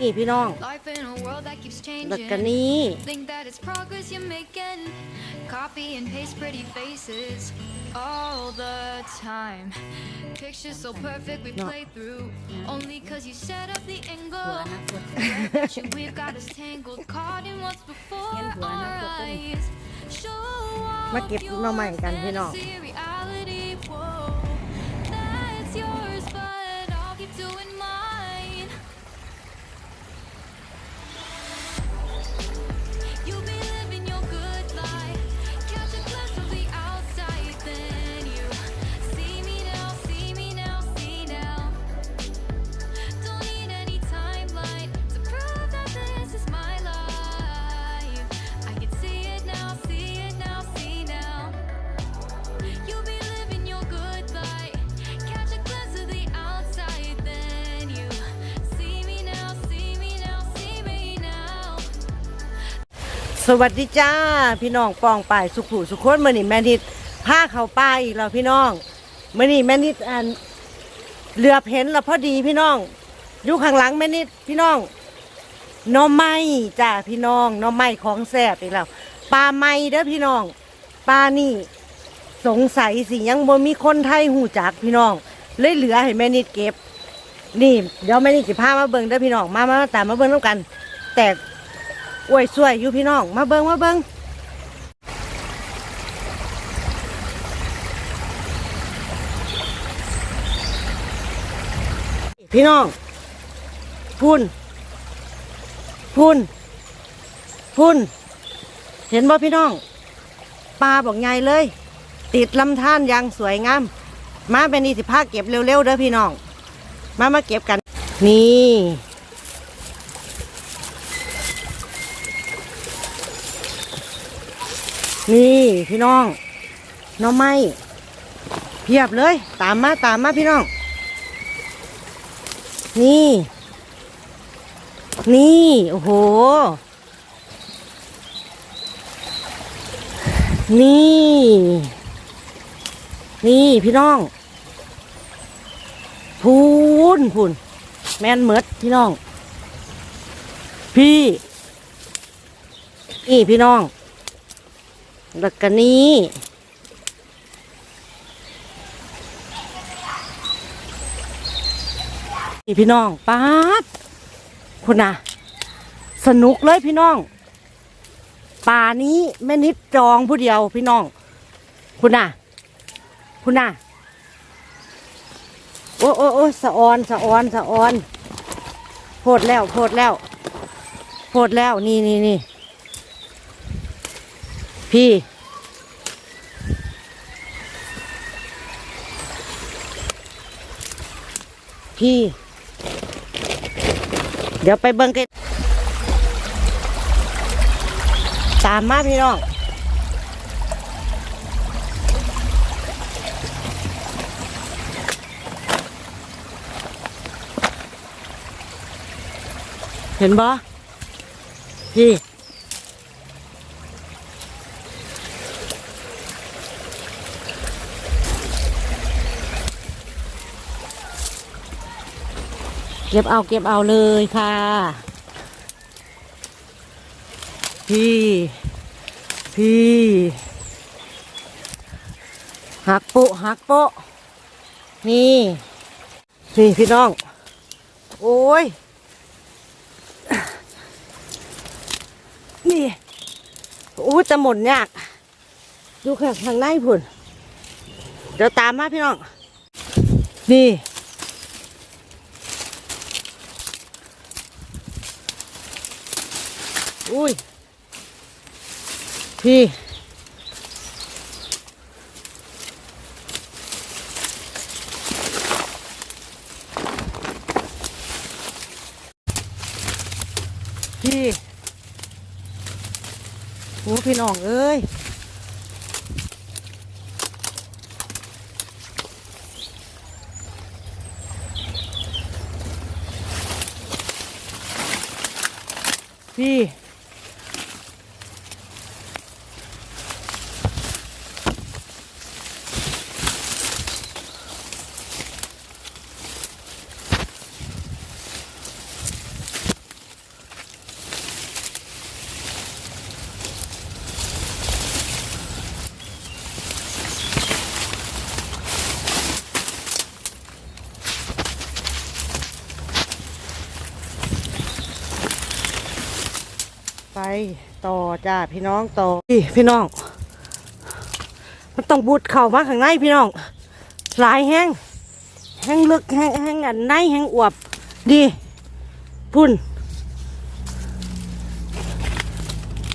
นี่พี่น้อง Life in a world that keeps แล้วก็ changing. นี่ Think that it's progress you're making. Copy and paste pretty faces all the time. Pictures so perfect we No. play through. Only cause you set up the หัว angle. นะปวด Reflection, We've got us tangled, caught in what's before Yan, buwan na our po to. eyes. Show off มาเก็บหน่อไม้กันพี่น้อง สวัสดีจ้า พี่น้องปองป่ายสุขุสุขคนมื่อนี่แม่นิดผ้าเขาป้ายอีกแล้วพี่น้องมื่อนี่แม่นิดอันเหลือบเห็นแล้วพอดีพี่น้องอยู่ข้างหลังแม่นิดพี่น้องน้อไม้จ้าพี่น้องน้อไม้ของแซ่บอีกแล้วปลาไม้เด้อพี่น้องปลานี่ สงสัยสิยังบ่มีคนไทยหูจักพี่น้อง เลยเหลือให้แม่นิดเก็บ นี่เดี๋ยวแม่นิดสิพามาเบิ่งเด้อพี่น้องมามามาตามมาเบิ่งน้ำกัน แต่ อวยสวยอยู่พี่น้อง มาเบิงมาเบิงพี่น้อง พุ่น พุ่น พุ่น เห็นบ่พี่น้อง ปลาบอกไงเลย ติดลำธารอย่างสวยงาม มาเป็นอีสิภาเก็บเร็วๆเด้อพี่น้อง มามาเก็บกัน นี่ นี่พี่น้องน้องไม้เพียบเลย ตามมาตามมาพี่น้อง นี่ นี่ โอ้โห นี่ นี่พี่น้องพูนพูนแมนเมิดพี่น้อง พี่ นี่พี่น้อง แล้วก็นี่นี่พี่น้องป๊าดคุณน่ะสนุกเลยพี่น้อง ป่านี้แม่นิดจองผู้เดียวพี่น้อง คุณน่ะคุณน่ะโอ้โอ้โอ้สะออนสะออนสะออนโพดแล้วโพดแล้วโพดแล้วนี่นี่นี่ พี่ พี่ เดี๋ยวไปเบิ่งกันตามมาพี่น้อง เห็นบ่พี่ เก็บเอาเก็บเอาเลยค่ะ พี่ พี่หักโปะหักโปะนี่นี่พี่น้อง โอ้ย นี่โอ้จะหมดยาก ดูข้างข้างในพุ่นเดี๋ยวตามมาพี่น้อง นี่ อุ้ย พี่ พี่โอ้พี่น้องเอ้ยพี่ ไปต่อจ้าพี่น้องต่อพี่พี่น้อง มันต้องบุดเข่ามาข้างในพี่น้องลายแห้งแห้งลึกแห้งแห้งอันในแห้งอวบดีพุ่น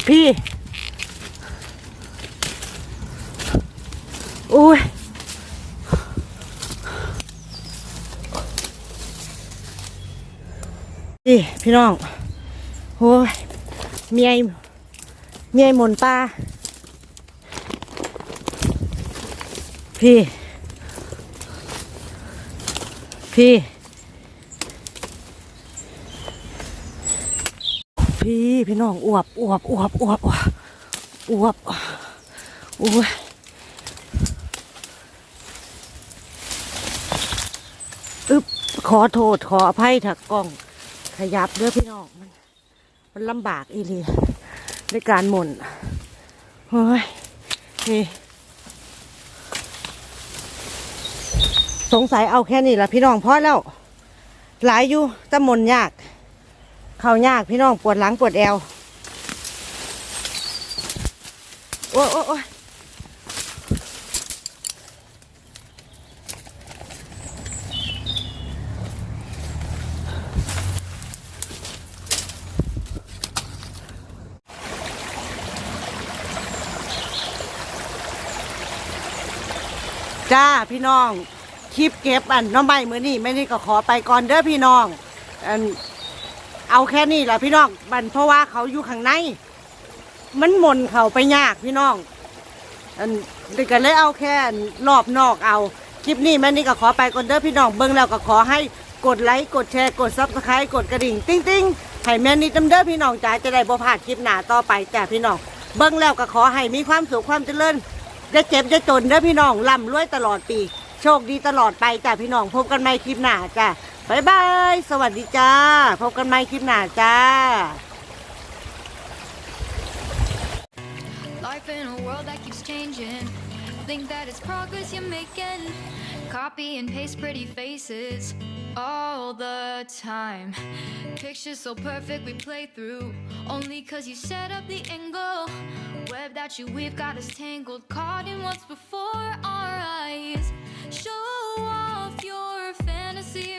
พี่อุ้ยนี่พี่น้องโอ้ย เมียเมียหมนปลาพี่ พี่ พี่พี่น้องอวบอวบอวบอวบอวบอวบอ้ยอึบขอโทษขออภัยถักกล้อง ขยับเด้อพี่น้องมัน มันลำบากอีลีในการหมุนโอ้ยนี่สงสัยเอาแค่นี้ละพี่น้องพอแล้ว หลายอยู่แต่หมุนยาก เข่ายากพี่น้องปวดหลังปวดแอว โอ้ยโอ้ จ้าพี่น้องคลิปเก็บอันน้องใบมือนี่ไม่นี่ก็ขอไปก่อนเด้อพี่น้องอันเอาแค่นี้แหละพี่น้องมันเพราะว่าเขาอยู่ข้างใน มันหมนเขาไปยากพี่น้องอันเด็กก็เลยเอาแค่รอบนอกเอาคลิปนี้แม่นี่ก็ขอไปก่อนเด้อพี่น้องเบิ่งแล้วก็ขอให้กดไลค์กดแชร์กดซับสไครต์กดกระดิ่งติ้งติ้งให้แม่นี่ตำเด้อพี่น้องจ๋าจะได้บ่พลาดคลิปหน้าต่อไปจ้ะพี่น้องเบิ่งแล้วก็ขอให้มีความสุขความเจริญ จะเจ็บจะจนเด้อพี่น้องร่ำรวยตลอดปี โชคดีตลอดไปจ้ะพี่น้องพบกันใหม่คลิปหน้าจ้ะบายบายสวัสดีจ้า พบกันใหม่คลิปหน้าจ้า Life in a world that keeps changing. Think that it's progress you're making. Copy and paste pretty faces Oh. All the time. Pictures so perfect we play through. Only cause you set up the angle. Web that you weave got us tangled. Caught in what's before our eyes. Show off your fantasy